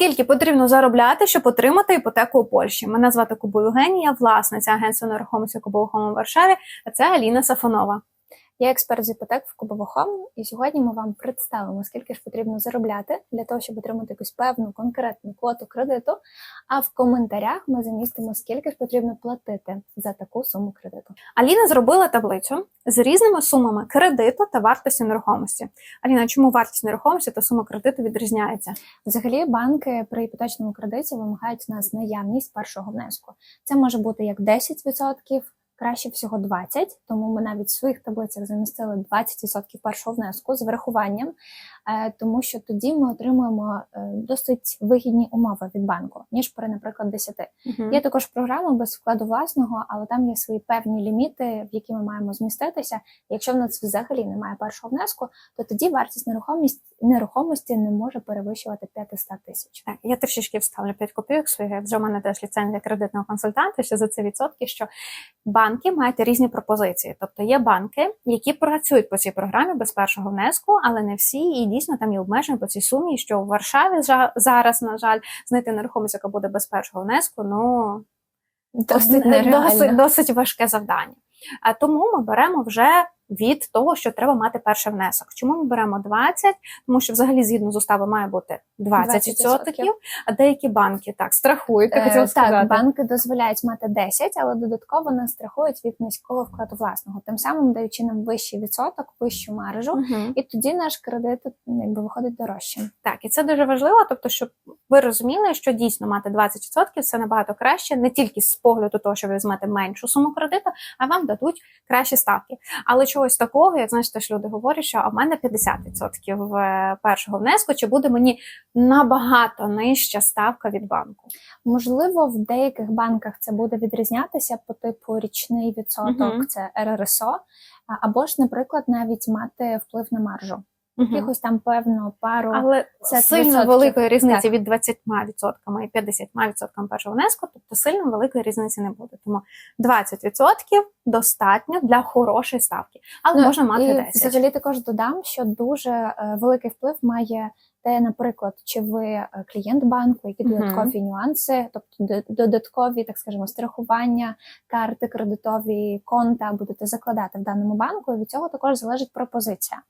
Скільки потрібно заробляти, щоб отримати іпотеку у Польщі? Мене звати Кубу Євгенія, власниця агентства нерухомості Кубового у Варшаві. А це Аліна Сафонова. Я експерт з іпотек в Кубовохом, і сьогодні ми вам представимо, скільки ж потрібно заробляти для того, щоб отримати якусь певну конкретну квоту кредиту. А в коментарях ми замістимо, скільки ж потрібно платити за таку суму кредиту. Аліна зробила таблицю з різними сумами кредиту та вартості нерухомості. Аліна, чому вартість нерухомості та сума кредиту відрізняється? Взагалі, банки при іпотечному кредиті вимагають у нас наявність першого внеску. Це може бути як 10%, краще всього 20%, тому ми навіть в своїх таблицях замістили 20% першого внеску з врахуванням, тому що тоді ми отримуємо е, досить вигідні умови від банку, ніж при, наприклад, 10%. Угу. Є також програма без вкладу власного, але там є свої певні ліміти, в які ми маємо зміститися. Якщо в нас взагалі немає першого внеску, то тоді вартість нерухомості нерухомості не може перевищувати 500 тисяч. Так, я трішечки вставлю 5 копійок своїх. Вже в мене теж ліцензія кредитного консультанта, що за це відсотки, що банки мають різні пропозиції. Тобто є банки, які працюють по цій програмі без першого внеску, але не всі, і дійсно там є обмеження по цій сумі, що в Варшаві зараз, на жаль, знайти нерухомість, яка буде без першого внеску, ну Досить досить, досить важке завдання. А тому ми беремо вже від того, що треба мати перший внесок. Чому ми беремо 20? Тому що взагалі згідно з уставом має бути 20%, 20%. а деякі банки так страхують. Е, хотіла сказати. Так, банки дозволяють мати 10, але додатково нас страхують від низького вкладу власного, тим самим даючи нам вищий відсоток, вищу маржу, Мгм. і тоді наш кредит якби виходить дорожчим. Так, і це дуже важливо, тобто, щоб ви розуміли, що дійсно мати 20% це набагато краще, не тільки з погляду того, що ви візьмете меншу суму кредиту, а вам дадуть кращі ставки. Але чогось такого, як знаєш, теж люди говорять, що а в мене 50% е, першого внеску, чи буде мені набагато нижча ставка від банку? Можливо, в деяких банках це буде відрізнятися по типу річний відсоток, угу. це РРСО, або ж, наприклад, навіть мати вплив на маржу. Мгм. Якихось там певно пару Але це сильно великої різниці Так. від 20% і 50% першого внеску, тобто сильно великої різниці не буде. Тому 20% достатньо для хорошої ставки, але Ну, можна мати і 10. Взагалі також додам, що дуже е, великий вплив має те, наприклад, чи ви е, клієнт банку, які додаткові нюанси, тобто додаткові, так скажемо, страхування, карти, кредитові конта будете закладати в даному банку. І від цього також залежить пропозиція.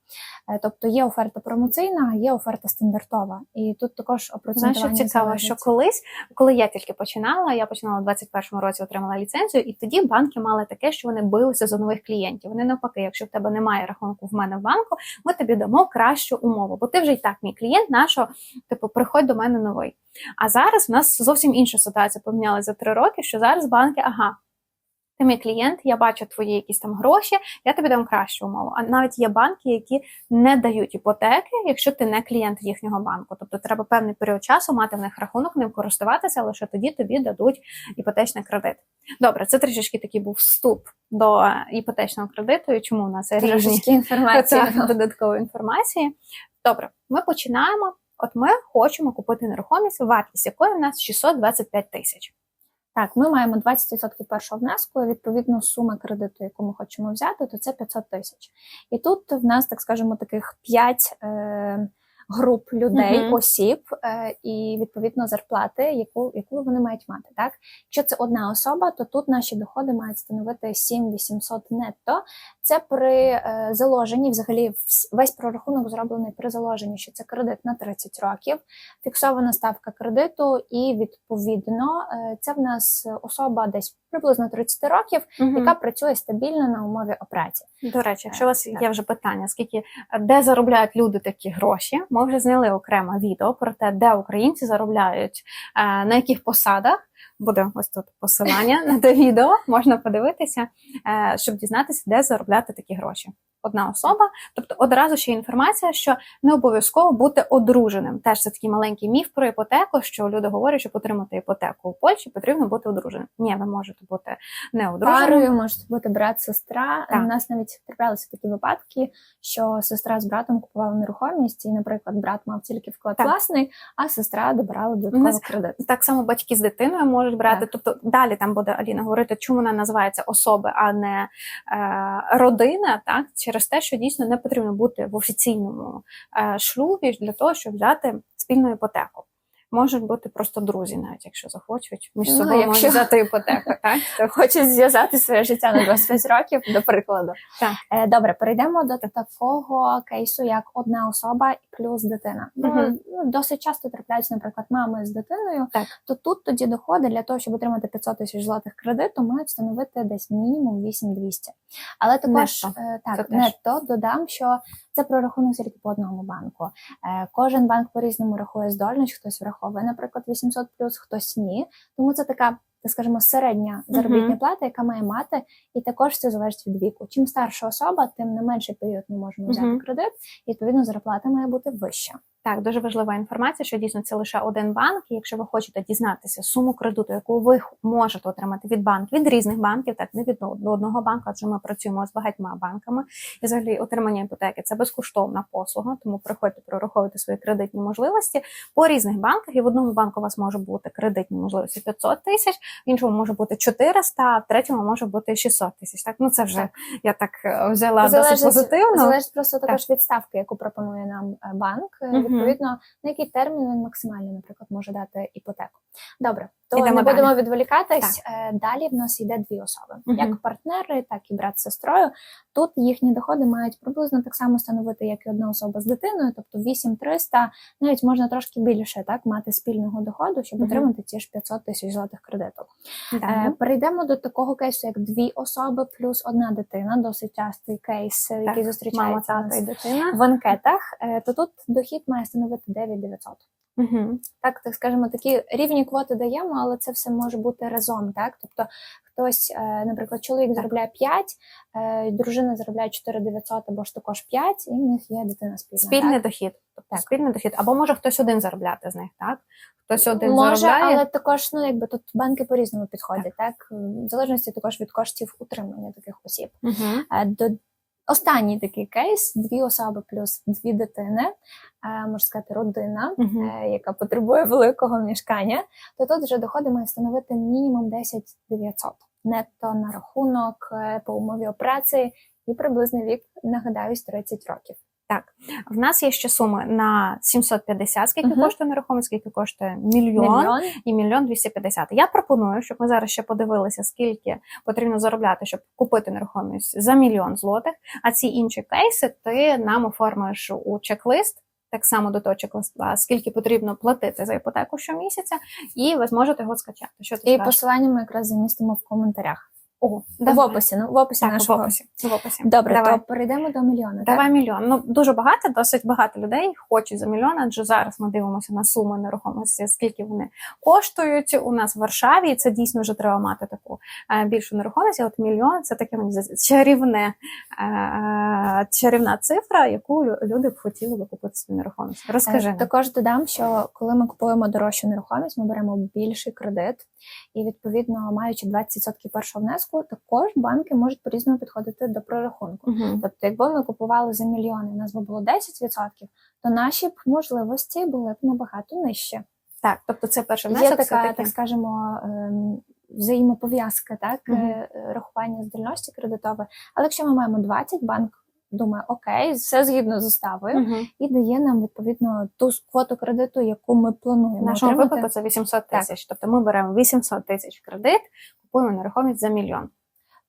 Е, Тобто є оферта промоційна, є оферта стандартова. І тут також Знаєш, опроцентування що цікаво, залежить. що колись, коли я тільки починала, я починала у 21-му році, отримала ліцензію, і тоді банки мали таке, що вони билися за нових клієнтів. Вони навпаки, якщо в тебе немає рахунку в мене в банку, ми тобі дамо кращу умову, бо ти вже і так мій клієнт, нашого, типу, приходь до мене новий. А зараз в нас зовсім інша ситуація помінялася за три роки, що зараз банки, ага. Ти мій клієнт, я бачу твої якісь там гроші, я тобі дам кращу умову. А навіть є банки, які не дають іпотеки, якщо ти не клієнт їхнього банку. Тобто треба певний період часу мати в них рахунок, ним користуватися, лише тоді тобі дадуть іпотечний кредит. Добре, це трішечки такий був вступ до іпотечного кредиту і чому у нас різні інформації. додаткової інформації. Добре, ми починаємо. От ми хочемо купити нерухомість, вартість якої у нас 625 тисяч. Так, ми маємо 20% першого внеску, відповідно суми кредиту, яку ми хочемо взяти, то це 500 тисяч. І тут в нас, так скажемо, таких 5 е, груп людей, Мгм. осіб, е, і відповідно зарплати, яку, яку вони мають мати. Так? Якщо це одна особа, то тут наші доходи мають становити 7800 нетто. Це при е, заложенні, взагалі, весь прорахунок зроблений при заложенні, що це кредит на 30 років, фіксована ставка кредиту, і відповідно е, це в нас особа десь приблизно 30 років, яка працює стабільно на умові опраці. До речі, якщо у вас Так. є вже питання, скільки де заробляють люди такі гроші, ми вже зняли окреме відео про те, де українці заробляють, е, на яких посадах. Буде ось тут посилання на те відео, можна подивитися, е, щоб дізнатися, де заробляти такі гроші. Одна особа, тобто одразу ще інформація, що не обов'язково бути одруженим. Теж це такий маленький міф про іпотеку, що люди говорять, що отримати іпотеку у Польщі потрібно бути одруженим. Ні, ви можете бути не одруженим. Парою може бути брат, сестра. Так. У нас навіть траплялися такі випадки, що сестра з братом купувала нерухомість, і, наприклад, брат мав тільки вклад Так. власний, а сестра добирала додатковий нас кредит. Так само батьки з дитиною можуть брати. Так. Тобто далі там буде Аліна говорити, чому вона називається особи, а не е, родина. Так через те, що дійсно не потрібно бути в офіційному е, шлюбі для того, щоб взяти спільну іпотеку. Можуть бути просто друзі, навіть якщо захочуть, між Ну, собою якщо- можуть взяти іпотеку, так? То Хочуть зв'язати своє життя на 25 років, до прикладу. Так. Е, Добре, перейдемо до такого кейсу, як одна особа плюс дитина. Мгм. ну, досить часто трапляються, наприклад, мами з дитиною. Так. То тут тоді доходи для того, щоб отримати 500 тисяч злотих кредиту, мають становити десь мінімум 8200. Але також Нетто. е, Це так, теж. нетто додам, що це прорахунок тільки по одному банку. Е, Кожен банк по-різному рахує здольність, хтось враховує, наприклад, 800 плюс, хтось ні. Тому це така, скажімо, середня заробітна Мгм. плата, яка має мати, і також це залежить від віку. Чим старша особа, тим на менший період ми можемо взяти Мгм. кредит, і відповідно зарплата має бути вища. Так, дуже важлива інформація, що дійсно це лише один банк. І якщо ви хочете дізнатися суму кредиту, яку ви можете отримати від банків, від різних банків, так не від од- одного банку, адже ми працюємо з багатьма банками. І взагалі отримання іпотеки це безкоштовна послуга, тому приходьте прораховуйте свої кредитні можливості по різних банках. І в одному банку у вас може бути кредитні можливості 500 тисяч, в іншому може бути 400, а в третьому може бути 600 тисяч. Так, ну це вже Так. я так е, взяла досить позитивно. залежить просто також від ставки, яку пропонує нам е, банк. Відповідно, на який термін він максимально, наприклад, може дати іпотеку. Добре, то Ідемо не далі. будемо відволікатись. Е, Далі в нас йде дві особи, Мгм. як партнери, так і брат з сестрою. Тут їхні доходи мають приблизно так само становити, як і одна особа з дитиною, тобто 8300, навіть можна трошки більше так мати спільного доходу, щоб Мгм. отримати ті ж 500 тисяч злотих кредиту. Далі. Е, Перейдемо до такого кейсу, як дві особи плюс одна дитина. Досить частий кейс, е, який мама, зустрічається у тато і дитина. в анкетах. Е, То тут дохід має становити 9900. Угу. Так, так скажемо, такі рівні квоти даємо, але це все може бути разом. Так, тобто хтось, е, наприклад, чоловік заробляє 5, е, дружина заробляє 4900 або ж також 5, і в них є дитина спільна. Спільний так? дохід. Тобто Так. спільний дохід. Або може хтось один заробляти з них, так? Хтось один Може, заробляє. але також ну якби тут банки по-різному підходять, так. в залежності також від коштів утримання таких осіб. Угу. До останній такий кейс: дві особи плюс дві дитини, е, можна сказати, родина, е, яка потребує великого мішкання, то тут вже доходи мають становити мінімум 10 900 нетто на рахунок е, по умові операції і приблизний вік, нагадаюсь, 30 років. В нас є ще суми на 750, скільки Мгм. коштує нерухомість, скільки коштує мільйон, Мільйон. і мільйон 250. Я пропоную, щоб ми зараз ще подивилися, скільки потрібно заробляти, щоб купити нерухомість за мільйон злотих. А ці інші кейси ти нам оформиш у чек-лист. Так само до того чек-листа, скільки потрібно платити за іпотеку щомісяця, і ви зможете його скачати. Що ти І скажеш? посилання ми якраз замістимо в коментарях. О, В описі, ну в описі Так, в описі. В описі. Добре, Давай. то перейдемо до мільйона. Давай так? мільйон. Ну дуже багато, досить багато людей хочуть за мільйон, адже зараз ми дивимося на суми нерухомості, скільки вони коштують у нас в Варшаві. І це дійсно вже треба мати таку е, більшу нерухомість. От мільйон це таке мені здається, чарівне е, чарівна цифра, яку лю- люди б хотіли би купити собі нерухомість. Розкажи Е. Також додам, що коли ми купуємо дорожчу нерухомість, ми беремо більший кредит, і відповідно, маючи 20% першого внеску, також банки можуть по-різному підходити до прорахунку. Угу. Тобто, якби ми купували за мільйони, у нас би було 10%, то наші б можливості були б набагато нижчі. Так, тобто це перший Є така, так скажемо, ем, взаємопов'язка, так, е, рахування здольності кредитової. Але якщо ми маємо 20, банк думає, окей, все згідно з уставою, Мгм. і дає нам відповідно ту квоту кредиту, яку ми В плануємо нашому отримати. випадку це 800 тисяч. Тобто ми беремо 800 тисяч кредит, купуємо нерухомість за мільйон.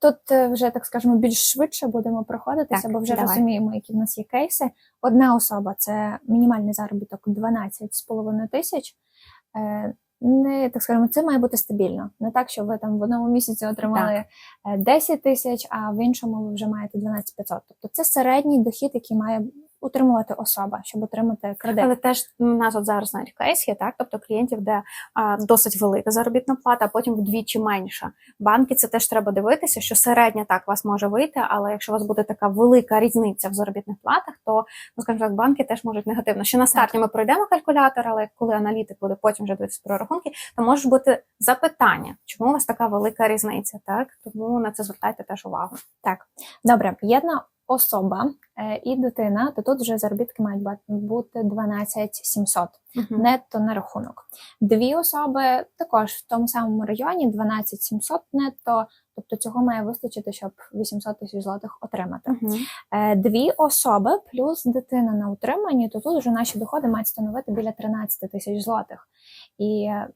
Тут е, вже так скажемо більш швидше будемо проходитися, Так, бо вже давай. розуміємо, які в нас є кейси. Одна особа це мінімальний заробіток 12,5 тисяч. Е, Не так скажемо, це має бути стабільно. Не так, що ви там в одному місяці отримали так. 10 тисяч, а в іншому ви вже маєте 12 500. Тобто це середній дохід, який має утримувати особа, щоб отримати кредит. Але теж у нас от зараз навіть кейс є, так? Тобто клієнтів, де а, досить велика заробітна плата, а потім вдвічі менша. Банки це теж треба дивитися, що середня так вас може вийти, але якщо у вас буде така велика різниця в заробітних платах, то ну скажімо так, банки теж можуть негативно. Ще на старті ми пройдемо калькулятор, але коли аналітик буде потім вже дивитися прорахунки, то можуть бути запитання, чому у вас така велика різниця, так? Тому на це звертайте теж увагу. Так. Добре, єдна особа і дитина, то тут вже заробітки мають бути 12 700 Угу. нетто на рахунок. Дві особи також в тому самому районі 12 700 нетто, тобто цього має вистачити, щоб 800 тисяч злотих отримати. Угу. Е, Дві особи плюс дитина на утриманні, то тут вже наші доходи мають становити біля 13 тисяч злотих. І е,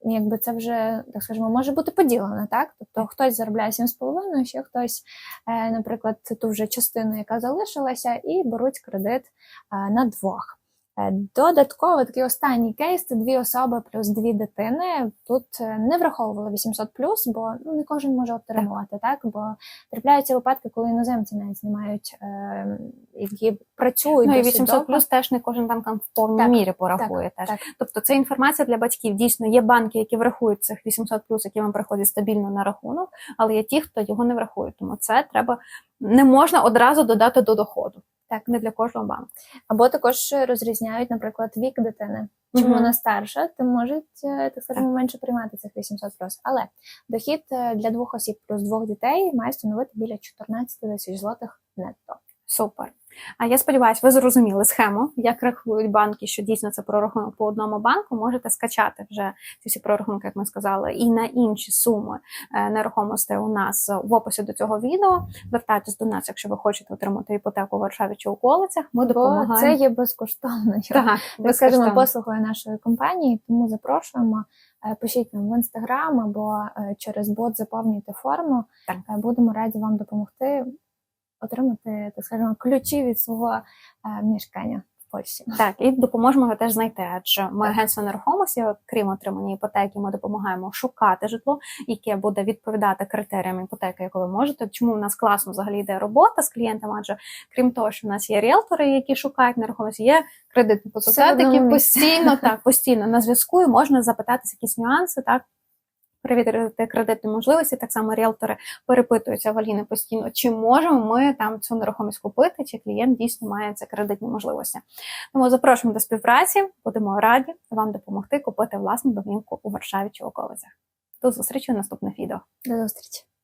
якби це вже, так скажемо, може бути поділено, так? Тобто хтось заробляє 7,5, ще хтось, е, наприклад, ту вже частину, яка залишилася, і беруть кредит е, на двох. Е, Додатково такий останній кейс це дві особи плюс дві дитини. Тут е, не враховували 800 бо ну не кожен може отримувати, так бо трапляються випадки, коли іноземці навіть знімають, е, які працюють Ну і 800 довго. плюс теж не кожен банк в повній Так, мірі порахує. теж. так. Тобто це інформація для батьків. Дійсно, є банки, які врахують цих 800 плюс, які вам приходять стабільно на рахунок, але є ті, хто його не врахує. Тому це треба не можна одразу додати до доходу. Так. не для кожного банку. Або також розрізняють, наприклад, вік дитини. Чим угу. вона старша, тим можуть е, так скажемо менше приймати цих 800 Але дохід е, для двох осіб плюс двох дітей має становити біля 14 тисяч злотих нетто. Супер. А я сподіваюся, ви зрозуміли схему, як рахують банки, що дійсно це прорахунок по одному банку. Можете скачати вже ці всі прорахунки, як ми сказали, і на інші суми е, нерухомостей у нас в описі до цього відео. Звертайтесь до нас, якщо ви хочете отримати іпотеку у Варшаві чи околицях. Ми Бо допомагаємо. це є безкоштовно. так, Так скажемо, послугою нашої компанії, тому запрошуємо. Е, Пишіть нам в інстаграм або е, через бот заповнюйте форму. Так. Будемо раді вам допомогти отримати, так скажемо, ключі від свого е, мешкання в Польщі. Так, і допоможемо його теж знайти. Адже ми агентство нерухомості, крім отримання іпотеки, ми допомагаємо шукати житло, яке буде відповідати критеріям іпотеки, яку ви можете. Чому в нас класно взагалі йде робота з клієнтами? Адже крім того, що в нас є ріелтори, які шукають нерухомість, є кредитні місці. постійно так постійно на зв'язку і можна запитатися якісь нюанси, так. Перевірити кредитні можливості, так само ріелтори перепитуються в Аліни постійно, чи можемо ми там цю нерухомість купити, чи клієнт дійсно має це кредитні можливості. Тому запрошуємо до співпраці, будемо раді вам допомогти купити власну домівку у Варшаві чи околицях. До зустрічі у наступних відео. До зустрічі!